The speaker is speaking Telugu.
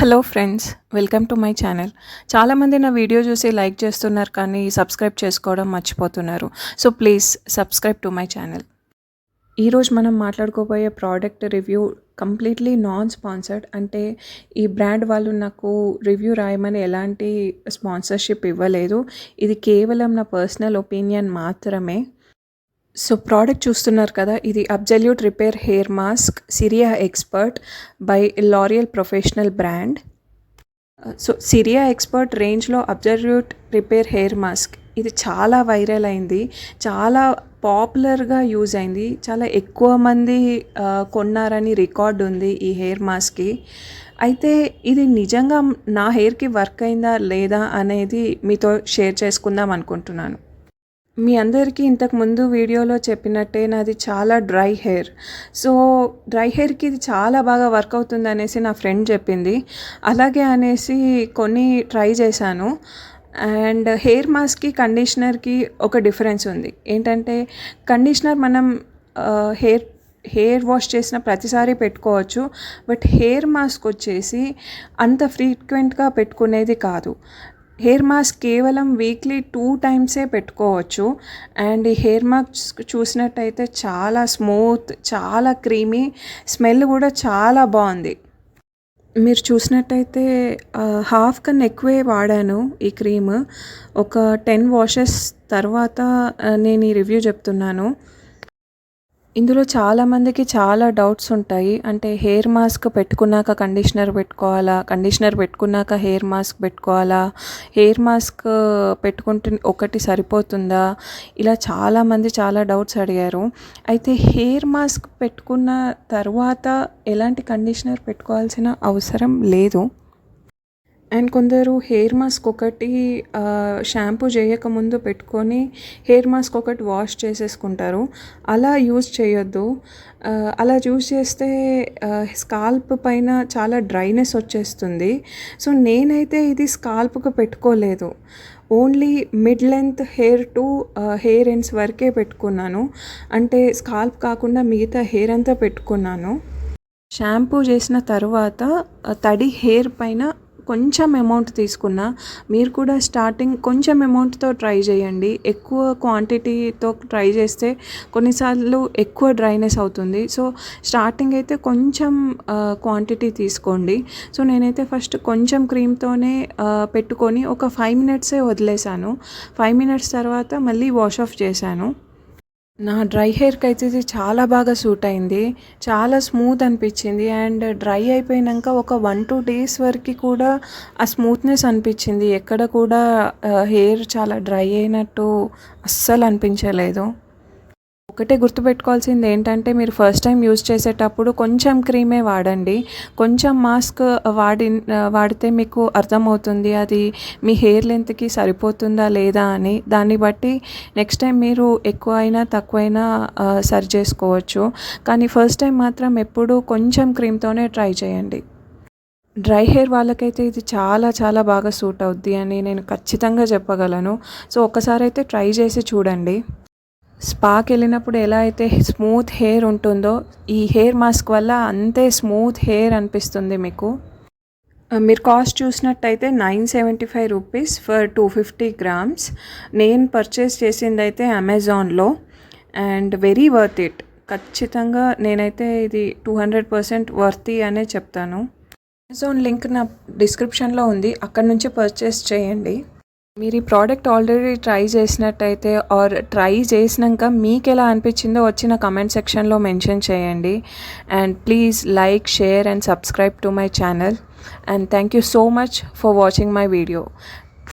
Hello friends welcome to my channel చాలామంది నా వీడియో చూసి లైక్ చేస్తున్నారు కానీ సబ్స్క్రైబ్ చేసుకోవడం మర్చిపోతున్నారు. So please subscribe to my channel ఈరోజు మనం మాట్లాడుకోబోయే product review completely non sponsored అంటే ఈ బ్రాండ్ వాళ్ళు నాకు రివ్యూ రాయమని ఎలాంటి స్పాన్సర్షిప్ ఇవ్వలేదు. ఇది కేవలం నా పర్సనల్ ఒపీనియన్ మాత్రమే. సో ప్రోడక్ట్ చూస్తున్నారు కదా ఇది absolute repair hair mask serie expert by L'Oreal professional brand. So serie expert రేంజ్లో అబ్జల్యూట్ రిపేర్ హెయిర్ మాస్క్. ఇది చాలా వైరల్ అయింది చాలా పాపులర్గా యూజ్ అయింది చాలా ఎక్కువ మంది కొన్నారని రికార్డ్ ఉంది ఈ హెయిర్ మాస్క్కి. అయితే ఇది నిజంగా నా హెయిర్కి వర్క్ అయిందా లేదా అనేది మీతో షేర్ చేసుకుందాం అనుకుంటున్నాను. మీ అందరికీ ఇంతకు ముందు వీడియోలో చెప్పినట్టే నాది చాలా డ్రై హెయిర్. సో డ్రై హెయిర్కి ఇది చాలా బాగా వర్క్ అవుతుంది అనేసి నా ఫ్రెండ్ చెప్పింది. అలాగే అనేసి కొన్ని ట్రై చేశాను. అండ్ హెయిర్ మాస్క్కి కండిషనర్కి ఒక డిఫరెన్స్ ఉంది. ఏంటంటే కండిషనర్ మనం హెయిర్ హెయిర్ వాష్ చేసిన ప్రతిసారి పెట్టుకోవచ్చు. బట్ హెయిర్ మాస్క్ వచ్చేసి అంత ఫ్రీక్వెంట్గా పెట్టుకునేది కాదు. హెయిర్ మాస్క్ కేవలం వీక్లీ టూ టైమ్సే పెట్టుకోవచ్చు. అండ్ ఈ హెయిర్ మాస్క్ చూసినట్టయితే చాలా స్మూత్ చాలా క్రీమీ స్మెల్ కూడా చాలా బాగుంది. మీరు చూసినట్టయితే హాఫ్ కన్నా ఎక్కువే వాడాను ఈ క్రీమ్ ఒక టెన్ వాషెస్ తర్వాత నేను ఈ రివ్యూ చెప్తున్నాను. ఇందులో చాలామందికి చాలా డౌట్స్ ఉంటాయి. అంటే హెయిర్ మాస్క్ పెట్టుకున్నాక కండిషనర్ పెట్టుకోవాలా? కండిషనర్ పెట్టుకున్నాక హెయిర్ మాస్క్ పెట్టుకోవాలా? హెయిర్ మాస్క్ పెట్టుకుంటే ఒకటి సరిపోతుందా? ఇలా చాలామంది చాలా డౌట్స్ అడిగారు. అయితే హెయిర్ మాస్క్ పెట్టుకున్న తర్వాత ఎలాంటి కండిషనర్ పెట్టుకోవాల్సిన అవసరం లేదు. అండ్ కొందరు హెయిర్ మాస్క్ ఒకటి షాంపూ చేయకముందు పెట్టుకొని హెయిర్ మాస్క్ ఒకటి వాష్ చేసేసుకుంటారు. అలా యూజ్ చేయొద్దు. అలా యూజ్ చేస్తే స్కాల్ప్ పైన చాలా డ్రైనెస్ వచ్చేస్తుంది. సో నేనైతే ఇది స్కాల్ప్కి పెట్టుకోలేదు. Only mid length hair to hair ends వరకే పెట్టుకున్నాను. అంటే స్కాల్ప్ కాకుండా మిగతా హెయిర్ అంతా పెట్టుకున్నాను. షాంపూ చేసిన తర్వాత తడి హెయిర్ పైన కొంచెం అమౌంట్ తీసుకున్నా మీరు కూడా స్టార్టింగ్ కొంచెం అమౌంట్తో ట్రై చేయండి. ఎక్కువ క్వాంటిటీతో ట్రై చేస్తే కొన్నిసార్లు ఎక్కువ డ్రైనెస్ అవుతుంది. సో స్టార్టింగ్ అయితే కొంచెం క్వాంటిటీ తీసుకోండి. సో నేనైతే ఫస్ట్ కొంచెం క్రీమ్తోనే పెట్టుకొని ఒక ఫైవ్ మినిట్సే వదిలేసాను ఫైవ్ మినిట్స్ తర్వాత మళ్ళీ వాష్ ఆఫ్ చేశాను. నా డ్రై హెయిర్కి అయితే ఇది చాలా బాగా సూట్ అయింది. చాలా స్మూత్ అనిపించింది. అండ్ డ్రై అయిపోయినాక ఒక వన్ టూ డేస్ వరకు కూడా ఆ స్మూత్నెస్ అనిపించింది. ఎక్కడ కూడా హెయిర్ చాలా డ్రై అయినట్టు అస్సలు అనిపించలేదు. ఒకటే గుర్తుపెట్టుకోవాల్సింది ఏంటంటే మీరు ఫస్ట్ టైం యూజ్ చేసేటప్పుడు కొంచెం క్రీమే వాడండి. కొంచెం మాస్క్ uh, వాడి uh, వాడితే మీకు అర్థమవుతుంది అది మీ హెయిర్ లెంత్కి సరిపోతుందా లేదా అని. దాన్ని బట్టి నెక్స్ట్ టైం మీరు ఎక్కువ అయినా తక్కువైనా uh, సరి చేసుకోవచ్చు. కానీ ఫస్ట్ టైం మాత్రం ఎప్పుడు కొంచెం క్రీమ్తోనే ట్రై చేయండి. డ్రై హెయిర్ వాళ్ళకైతే ఇది చాలా చాలా బాగా సూట్ అవుద్ది అని నేను ఖచ్చితంగా చెప్పగలను. సో ఒక్కసారి అయితే ట్రై చేసి చూడండి. స్పాకి వెళ్ళినప్పుడు ఎలా అయితే స్మూత్ హెయిర్ ఉంటుందో ఈ హెయిర్ మాస్క్ వల్ల అంతే స్మూత్ హెయిర్ అనిపిస్తుంది మీకు. మీరు కాస్ట్ చూసినట్టయితే nine seventy five rupees for two fifty grams. నేను పర్చేస్ చేసింది అయితే అమెజాన్లో అండ్ వెరీ వర్త్ ఇట్. ఖచ్చితంగా నేనైతే ఇది టూ హండ్రెడ్ పర్సెంట్ వర్తీ అనే చెప్తాను. అమెజాన్ లింక్ నా డిస్క్రిప్షన్లో ఉంది. అక్కడ నుంచి పర్చేస్ చేయండి. మీరు ఈ ప్రోడక్ట్ ఆల్రెడీ ట్రై చేసినట్టయితే ఆర్ ట్రై చేసినాక మీకు ఎలా అనిపించిందో వచ్చిన కమెంట్ సెక్షన్లో మెన్షన్ చేయండి. And please like share and subscribe to my channel and thank you so much for watching my video